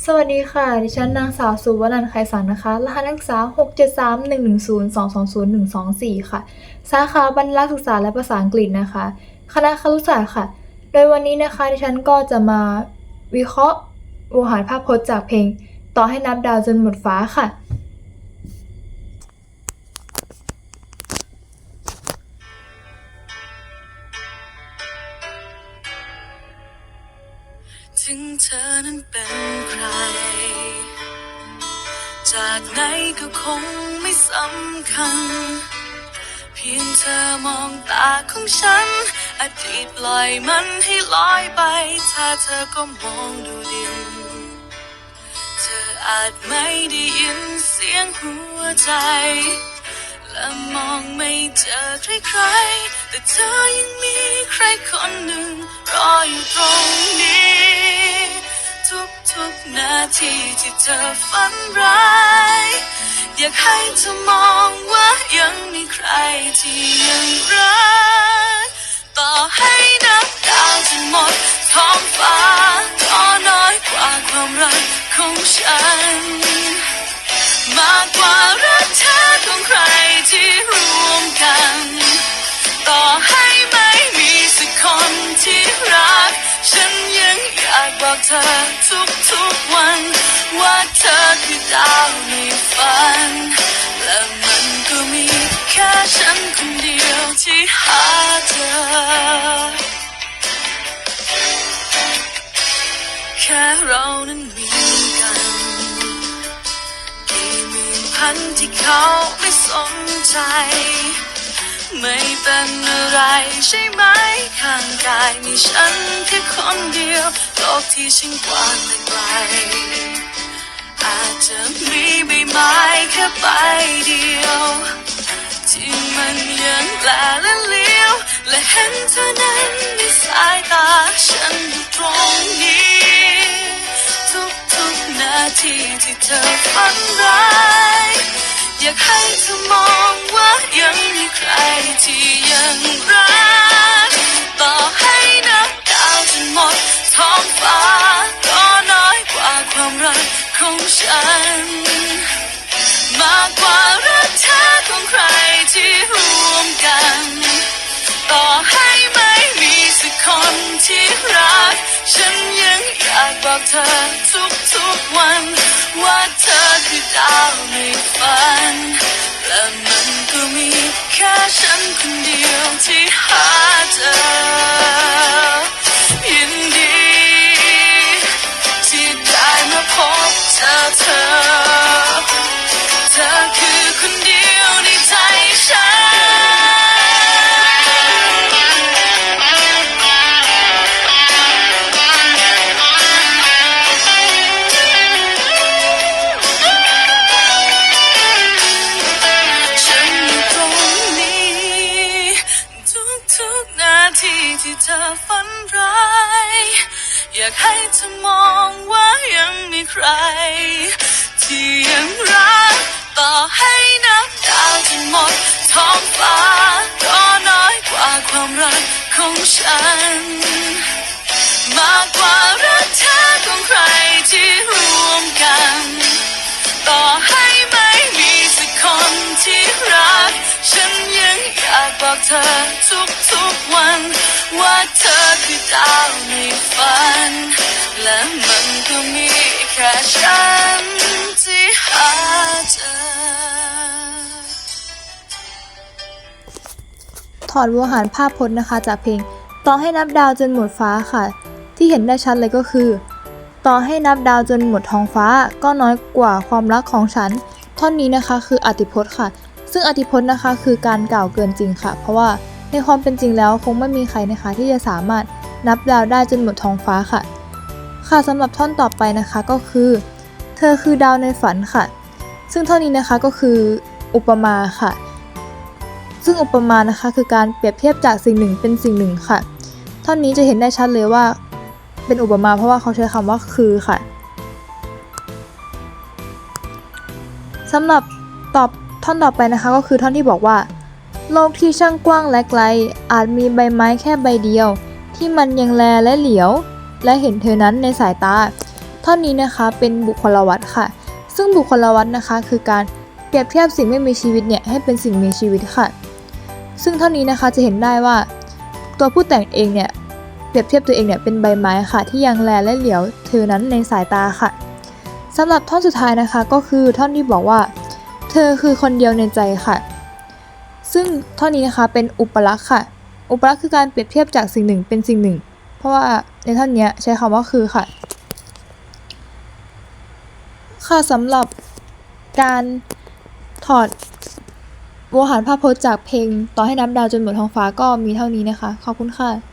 สวัสดีค่ะ ดิฉันนางสาวสุวรรณไขสันนะคะรหัสนักศึกษา 67311022024 ค่ะ สาขาบรรลักษ์ศึกษาและภาษาอังกฤษนะคะ คณะครุศาสตร์ค่ะ โดยวันนี้นะคะ ดิฉันก็จะมาวิเคราะห์โวหารภาพพจน์จากเพลง ต่อให้นับดาวจนหมดฟ้าค่ะ ถึงเธอนั้นเป็นใคร จากไหนก็คงไม่สำคัญ เพียงเธอมองตาของฉัน อดีตปล่อยมันให้ลอยไป ถ้าเธอก็มองดูดิน เธออาจไม่ได้ยินเสียงหัวใจ และมองไม่เจอใครๆแต่เธอยังมีใครคนหนึ่งรออยู่ตรงนี้ ทุกๆนาทีที่เธอฝันร้าย อยากให้เธอมองว่ายังมีใครที่ยังรัก ต่อให้นับดาวจนหมดท้องฟ้าก็น้อยกว่าความรักของฉัน มากกว่ารักเธอของใครที่รวมกัน ต่อให้ไม่มีสักคนที่รัก ฉันยังอยากบอกเธอ ทุกๆวัน ว่าเธอคือดาวในฝัน และมันก็มีแค่ฉันคนเดียวที่หาเจอแค่เรานั้นมีกันกี่หมื่นพันที่เขาไม่สนใจ ไม่เป็นอะไรใช่ไหมข้างกายมีฉันแค่คนเดียว ที่ฉันกว้างและไกล อาจจะมีใบไม้แค่ใบเดียว ที่มันยังแปลและเลี้ยว และเห็นเธอนั้นในสายตาฉันอยู่ตรงนี้ ทุกๆนาทีที่เธอฝันร้ายอยากให้เธอมองว่ายังมีใครที่ยังรัก ฉัน มากกว่ารักเธอของใครที่รวมกัน ต่อให้ไม่มีสักคนที่รัก ฉันยังอยากบอกเธอทุกๆวัน ว่าเธอคือดาวในฝัน และมันก็มีแค่ฉันคนเดียวที่ ทีที่เธอฝันร้าย อยากให้เธอมองว่ายังมีใคร ที่ยังรัก ต่อให้นับดาวจนหมดท้องฟ้า ก็น้อยกว่าความรักของฉัน มากกว่ารักเธอของใคร บอกเธอทุกๆวัน ว่าเธอคือดาวในฝัน และมันก็มีแค่ฉันที่หาเจอถอดวหารภาพพจน์นะคะจากเพลง ต่อให้นับดาวจนหมดฟ้าค่ะ ที่เห็นได้ชัดเลยก็คือ ต่อให้นับดาวจนหมดท้องฟ้าก็น้อยกว่าความรักของฉัน ท่อนนี้นะคะคืออธิพจน์ค่ะ ซึ่งอธิพจน์นะคะคือการกล่าวเกินจริงค่ะ เพราะว่าในความเป็นจริงแล้วคงไม่มีใครนะคะ ที่จะสามารถนับดาวได้จนหมดท้องฟ้าค่ะ ค่ะสำหรับท่อนต่อไปนะคะก็คือ เธอคือดาวในฝันค่ะ ซึ่งท่อนนี้นะคะก็คืออุปมาค่ะ ซึ่งอุปมานะคะคือการเปรียบเทียบจากสิ่งหนึ่งเป็นสิ่งหนึ่งค่ะ ท่อนนี้จะเห็นได้ชัดเลยว่า เป็นอุปมาเพราะว่าเขาใช้คำว่าคือค่ะสำหรับตอบ ท่อนต่อไปนะคะก็คือท่อนที่บอกว่า โลกที่ช่างกว้างและไกล อาจมีใบไม้แค่ใบเดียว ที่มันยังแลและเหลียว และเห็นเธอนั้นในสายตา ท่อนนี้นะคะเป็นบุคลวัตค่ะ ซึ่งบุคลวัตนะคะคือการเปรียบเทียบสิ่งไม่มีชีวิตเนี่ยให้เป็นสิ่งมีชีวิตค่ะ ซึ่งท่อนนี้นะคะจะเห็นได้ว่า ตัวผู้แต่งเองเนี่ยเปรียบเทียบตัวเองเนี่ยเป็นใบไม้ค่ะ ที่ยังแลและเหลียวเธอนั้นในสายตาค่ะสำหรับท่อนสุดท้ายนะคะก็คือท่อนที่บอกว่า เธอคือคนเดียวในใจค่ะ ซึ่งท่อนนี้นะคะเป็นอุปลักษณ์ค่ะ อุปลักษณ์คือการเปรียบเทียบจากสิ่งหนึ่งเป็นสิ่งหนึ่ง เพราะว่าในท่อนนี้ใช้คำว่าคือค่ะ ค่ะสำหรับการถอดโวหารภาพพจน์จากเพลง ต่อให้นับดาวจนหมดท้องฟ้าก็มีเท่านี้นะคะ ขอบคุณค่ะ